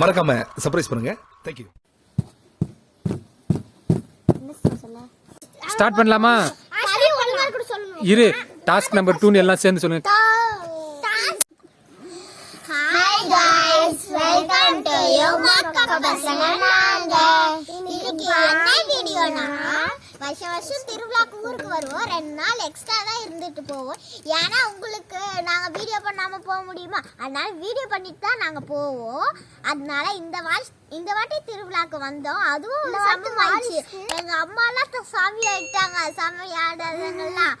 மறக்காம சர்ப்ரைஸ் பண்ணுங்க thank you start பண்ணலாமா சரி ஒழுங்கா கூட சொல்லணும் இரு டாஸ்க் நம்பர் டூன்னு எல்லாம் சேர்ந்து சொல்லுங்க ஹாய் गाइस வெல்கம் டு யோமாக்கா பசங்க நாங்க இன்னைக்கு என்ன வீடியோனா வருஷம் வருஷம் திருவிழாக்கு ஊருக்கு வருவோம். ரெண்டு நாள் எக்ஸ்ட்ரா தான் இருந்துட்டு போவோம். ஏன்னா உங்களுக்கு நாங்கள் வீடியோ பண்ணாமல் போக முடியுமா? அதனால வீடியோ பண்ணிட்டு தான் நாங்கள் போவோம். அதனால இந்த வாஷ் இந்த வாட்டி திருவிழாக்கு வந்தோம். அதுவும் சமமாயிடுச்சு எங்கள் அம்மாலாம் சாமி ஆயிட்டாங்க. சாமி ஆடாதவங்கலாம்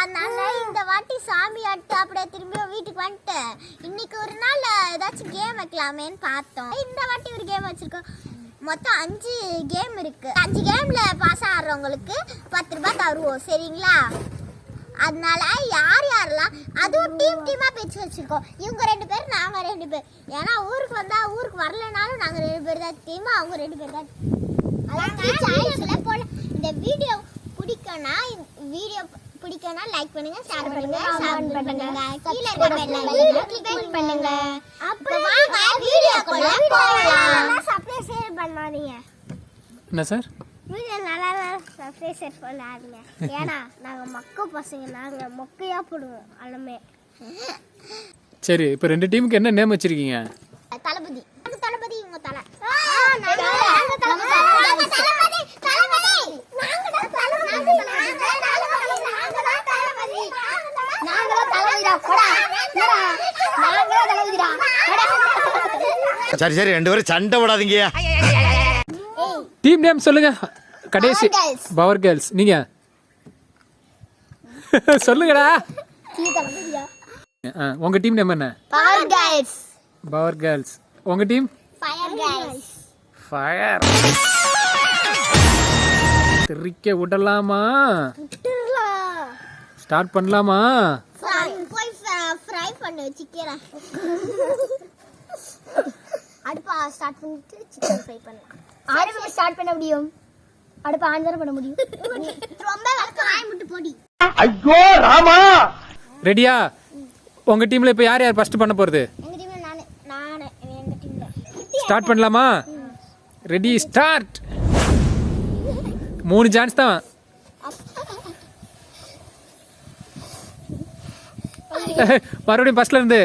அதனால இந்த வாட்டி சாமி ஆட்டு அப்படியே திரும்பி வீட்டுக்கு வந்துட்டு இன்னைக்கு ஒரு நாள் ஏதாச்சும் கேம் வைக்கலாமேன்னு பார்த்தோம். இந்த வாட்டி ஒரு கேம் வச்சிருக்கோம். மொத்தம் அஞ்சு கேம் இருக்கு. அஞ்சு கேம்ல பாஸ் ஆடுறவங்களுக்கு பத்து ரூபாய் தருவோம். சரிங்களா? அதனால யார் யாரெல்லாம் அதுவும் டீம் டீமா பிரிச்சு வச்சிருக்கோம். இவங்க ரெண்டு பேர் நாங்க ரெண்டு பேர். ஏன்னா ஊருக்கு வந்தா ஊருக்கு வரலனாலும் நாங்க ரெண்டு பேர் தான் டீம் அவங்க ரெண்டு பேர் தான் அதான் போல. இந்த வீடியோ பிடிக்கும்னா வீடியோ பிடிக்கும்னா லைக் பண்ணுங்க ஷேர் பண்ணுங்க கமெண்ட் பண்ணுங்க. கீழ இருக்க கிளிக் பண்ணுங்க. அப்புறம் வாங்க வீடியோக்குள்ள போகலாம் சப்ஸ்கிரைப் பண்ணாதீங்க என்ன சார்? வீடியோ நல்லா சப்ஸ்கிரைப் பண்ணாதீங்க ஏன்னா நாங்க மக்க பசங்க நாங்க மொக்கையா போடுவோம் எல்லாமே சரி இப்போ ரெண்டு டீமுக்கு என்ன நேம் வச்சிருக்கீங்க? தளபதி. நாங்க தளபதி. இவங்க தலை சரி சரி. ரெண்டு பேரும் சண்டை விடாதீங்க நேம் சொல்லுங்க. கடைசி. பவர் கேர்ள்ஸ் நீங்க. சொல்லுங்கடா. உங்க டீம் நேம் என்ன? பவர் கேர்ள்ஸ் உங்க டீம்? ஃபயர் கைஸ் ஃபயர் தெரிக்க விடலாமா? ஸ்டார்ட் பண்ணலாமா? ஃப்ரை பண்ணு சிக்கனை அடுப்பா ஸ்டார்ட் பண்ணிட்டு சிக்கன் ஃப்ரை பண்ணலாம். ஆரம்பம் ஸ்டார்ட் பண்ண முடியும். அடுப்பு ஆன்சர் பண்ண முடியும்? ரொம்ப வாய் முட்டு போடி. ரெடியா? உங்க டீம்ல இப்போ யார் யார் ஃபர்ஸ்ட் பண்ண போறது? எங்க டீம்ல நானு நானு எங்க டீம்ல ஸ்டார்ட் பண்ணலாமா? ரெடி ஸ்டார்ட் மூணு சான்ஸ் தான். மறுபடியும் ஃபர்ஸ்ட்ல இருந்து.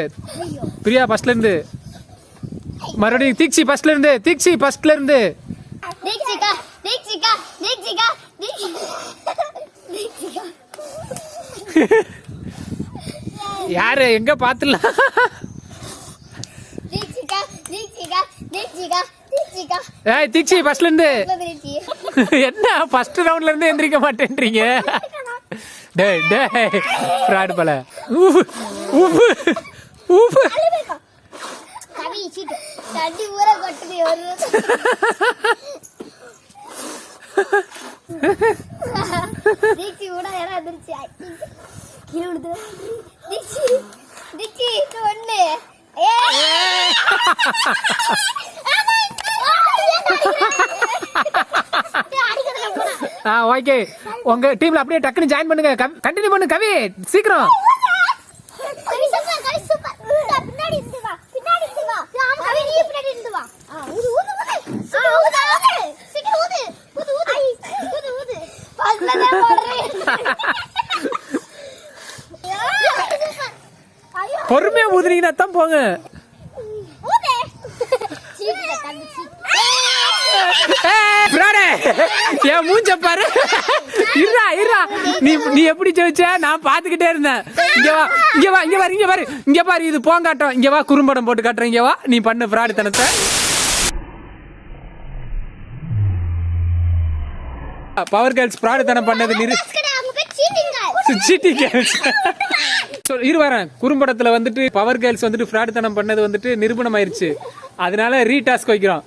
பிரியா ஃபர்ஸ்ட்ல இருந்து. மறுபடியும் தீக்ஷி ஃபர்ஸ்ட்ல இருந்து. தீக்ஷி ஃபர்ஸ்ட்ல இருந்து. தீக்ஷிகா தீக்ஷிகா தீக்ஷிகா தீக்ஷிகா யாரு எங்க பாத்துலாம் தீக்ஷிகா தீக்ஷிகா தீக்ஷிகா ஏய் தீக்ஷி ஃபர்ஸ்ட்ல இருந்து. என்ன ஃபர்ஸ்ட் ரவுண்ட்ல இருந்து எந்திரிக்க மாட்டேன்றீங்க? டேய் டேய் ஃப்ராட் பல. ஊஃப் ஊஃப் ஊஃப். தண்ணி ஊற கொட்டுது ஒரு தீட்சி கூட இடம் வந்துருச்சு கீழே விடுது தீட்சி இது ஒண்ணு ஆ ஓகே உங்க டீம்ல அப்படியே டக்குன்னு ஜாயின் பண்ணுங்க கண்டினியூ பண்ணு கவி சீக்கிரம் கவி சூப்பர் கவி சூப்பர் இந்தா, பின்னாடி இருந்து வா பின்னாடி இருந்து வா கவி நீ பின்னாடி இருந்து வா ஆ, ஊது ஊது ஊது ஆ, ஊது ஊது சீக்கிரம் ஊது ஊது ஊது ஊது ஊது ஃபர்ஸ்ட்ல தான் போடுறேன் ஐயோ பொறுமையா ஊதுனீங்கன்னா தான் போங்க. என் மூஞ்ச பாரு. இருடா இருடா. நீ நீ எப்படி ஜெயிச்ச? நான் பாத்துக்கிட்டே இருந்தேன். இங்க வா இங்க வா இங்க பாரு இங்க பாரு. இங்க பாரு இது போங்காட்டம். இங்க வா குறும்படம் போட்டு காட்டுறேன். இங்க வா நீ பண்ணு தனத்தை பவர் கேர்ள்ஸ் தனம் பண்ணது நிறு கடை அவங்க பேர் சீட்டிங்க சிட்டி கேர்ள்ஸ் சொல் இரு வரேன். குறும்படத்துல வந்துட்டு பவர் கேர்ள்ஸ் வந்துட்டு ஃப்ராடு தனம் பண்ணது வந்துட்டு நிரூபணம் ஆயிருச்சு அதனால ரீடாஸ்க் வைக்கிறோம்.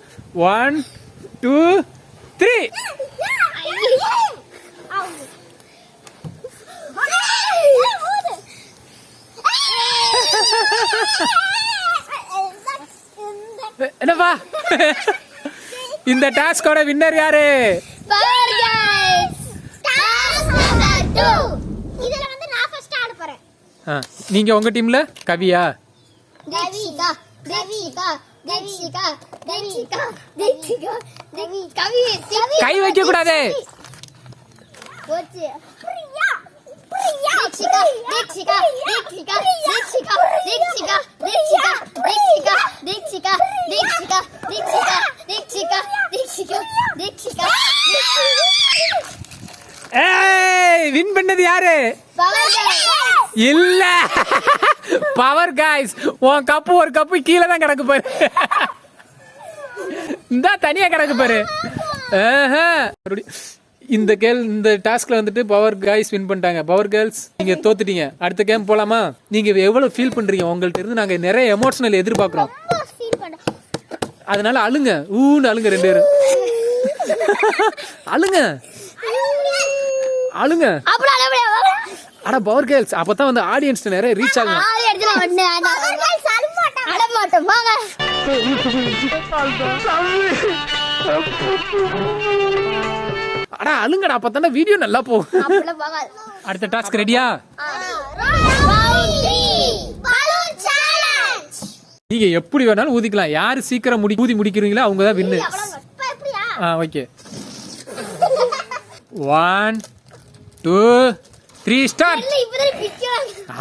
ஒன் டூ த்ரீ என்னப்பா? இந்த டாஸ்கோட வின்னர் யாரு இதுல வந்து நான் ஃபர்ஸ்ட் ஆட போறேன் ஆ, நீங்க உங்க டீம்ல கவியா தீக்ஷிகா தீக்ஷிகா தீக்ஷிகா தீக்ஷிகா தீக்- கவி கை வைக்க கூடாது போச்சு பிரியா பிரியா தீக்ஷிகா தீக்ஷிகா தீக்ஷிகா தீக்ஷிகா தீக்ஷிகா தீக்ஷிகா தீக்ஷிகா தீக்ஷிகா தீக்ஷிகா தீக்ஷிகா தீக்ஷிகா தீக்ஷிகா ஏய் வின் பண்ணது யாரு? இல்ல. பவர் காய்ஸ் உன் கப்பு ஒரு கப்பு கீழே தான் கிடக்கு பாரு. இந்த தனியா கிடக்கு பாரு. இந்த கேள் இந்த டாஸ்க்ல வந்துட்டு பவர் காய்ஸ் வின் பண்ணிட்டாங்க. பவர் கேர்ள்ஸ் நீங்க தோத்துட்டீங்க. அடுத்த கேம் போலாமா? நீங்க எவ்வளவு ஃபீல் பண்றீங்க? உங்கள்ட்ட இருந்து நாங்க நிறைய எமோஷனல் எதிர்பார்க்கிறோம். அதனால அழுங்க. ஊன்னு அழுங்க ரெண்டு பேரும். அழுங்க. அழுங்க அட பவர் கேர்ள்ஸ் அப்பதான் வந்து ஆடியன்ஸ் நிறைய ரீச் ஆகும் அட மாட்டோம். வாங்க. அட அழுங்கடா. அப்பதானே வீடியோ நல்லா போகும். அடுத்த டாஸ்க் ரெடியா நீங்க எப்படி வேணாலும் ஊதிக்கலாம். யாரு சீக்கிரம் முடி ஊதி முடிக்கிறீங்களோ அவங்க தான் win okay one two three start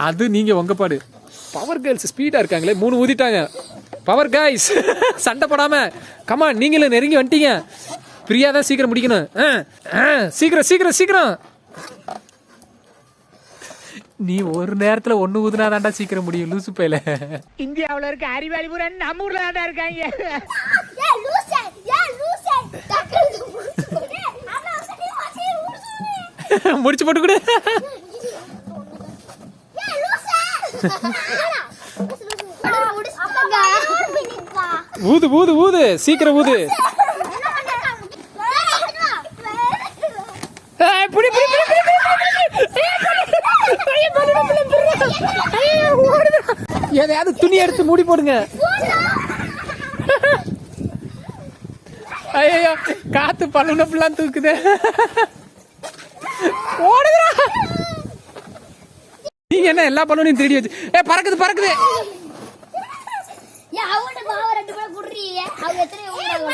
அது நீங்க உங்க பாடு. பவர் கேர்ள்ஸ் ஸ்பீடா இருக்காங்களே மூணு ஊதிட்டாங்க. பவர் காய்ஸ் சண்டை போடாம. கமா நீங்களும் நெருங்கி வந்துட்டீங்க. பிரியா தான் சீக்கிரம் முடிக்கணும். ஆ, ஆ, சீக்கிரம் சீக்கிரம் சீக்கிரம். நீ ஒரு நேரத்துல ஒண்ணு ஊதுனா தாண்டா சீக்கிரம் முடியும் லூசு பையில. இந்தியாவுல இருக்க அறிவாளி பூரா நம்ம ஊர்ல தான் இருக்காங்க முடிச்சு போட்டு கொடு ஊது ஊது ஊது. சீக்கிரம் ஊது. எதையாவது துணி எடுத்து மூடி போடுங்க. ஐயோ காத்து பல்லுன ஃபுல்லாக தூக்குது. என்ன எல்லா பல்லுனையும் திருடி வச்சு ஏ பறக்குது பறக்குது.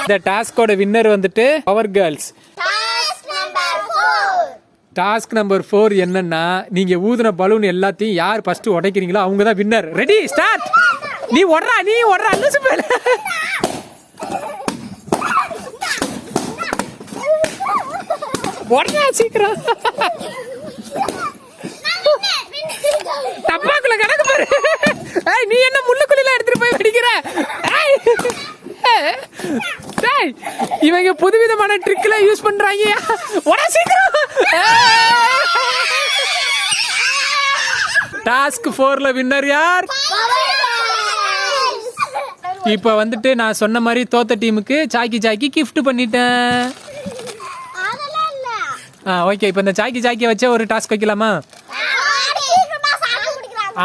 இந்த டாஸ்கோட வின்னர் வந்துட்டு power girls task number 4 task number four என்னன்னா நீங்க ஊதுன பலூன் எல்லாத்தையும் யார் ஃபர்ஸ்ட் உடைக்கிறீங்களோ அவங்க தான் வின்னர் ரெடி ஸ்டார்ட் நீ ஒடுறா நீ ஒடுறா லூசு பேல உடனே சீக்கிரம். டப்பாக்குள்ள கிடக்கு பாரு. ஏய் நீ என்ன முள்ளுக்குள்ள எடுத்துட்டு போய் வெடிக்கிற? ஏய் டேய் இவங்க புதுவிதமான ட்ரிக்ல யூஸ் பண்றாங்க. உட சீக்கிரம். டாஸ்க் ஃபோர்ல வின்னர் யார்? இப்போ வந்துட்டு நான் சொன்ன மாதிரி தோத்த டீமுக்கு சாக்கி சாக்கி கிஃப்ட் பண்ணிட்டேன். ஆ ஓகே இப்போ இந்த சாக்கி சாக்கியை வச்சே ஒரு டாஸ்க் வைக்கலாமா?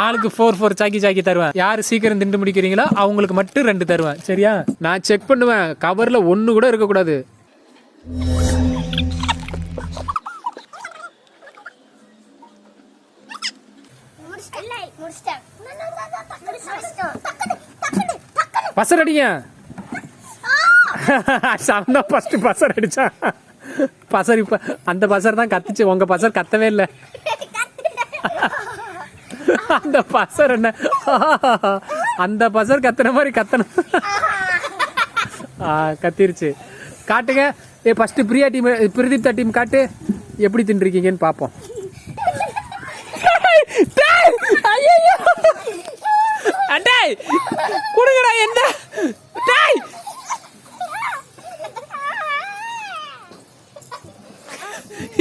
ஆளுக்கு ஃபோர் ஃபோர் சாக்கி சாக்கி தருவேன். யார் சீக்கிரம் திண்டு முடிக்கிறீங்களோ அவங்களுக்கு மட்டும் ரெண்டு தருவேன். சரியா? நான் செக் பண்ணுவேன். கவரில் ஒன்று கூட இருக்கக்கூடாது. பசர் அடிங்க சவன் ஃபர்ஸ்ட் பசர் அடிச்சான் பசர் இப்ப அந்த பசர் தான் கத்துச்சு. உங்க பசர் கத்தவே இல்லை. அந்த பசர் என்ன? அந்த பசர் கத்துன மாதிரி கத்தணும். கத்திருச்சு. காட்டுங்க. ஏ first Priya team Pradeepta team காட்டு. எப்படி தின்றுருக்கீங்கன்னு பார்ப்போம் டேய், குடுங்கடா என்ன? டேய்.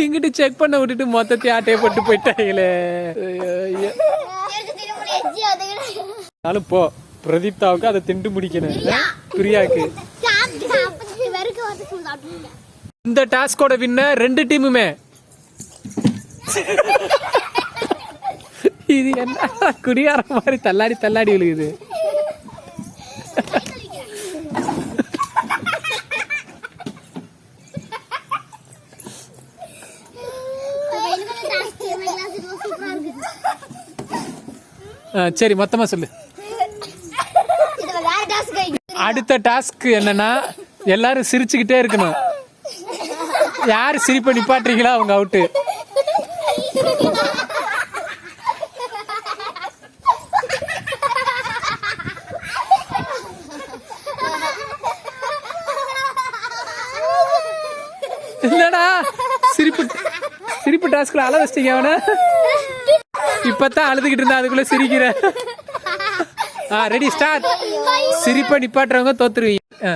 இங்கிட்டு செக் பண்ண விட்டுட்டு மொத்தத்தையும் ஆட்டையை போட்டு போயிட்டாங்களே ஐயோ, ஐயோ. எனக்கு திரும்ப எஜ்ஜி நானும் போ. பிரதீப்தாவுக்கு அதை திண்டு முடிக்கணும்? பிரியாக்கு இந்த டாஸ்கோட வின்ன ரெண்டு டீமுமே. இது என்ன குடியார மாதிரி தள்ளாடி தள்ளாடி விழுகுது. சரி மொத்தமா சொல்லு. அடுத்த டாஸ்க் என்னன்னா எல்லாரும் சிரிச்சுக்கிட்டே இருக்கணும். யார் சிரிப்பை நிப்பாட்டுறீங்களோ அவங்க அவுட்டு என்னடா சிரிப்பு சிரிப்பு டாஸ்க்ல அழ வச்சிட்டீங்க அவன. இப்பதான் அழுதுகிட்டு இருந்தா அதுக்குள்ள சிரிக்கிற. ரெடி ஸ்டார்ட் சிரிப்பை நிப்பாட்டுறவங்க தோத்துருவீங்க.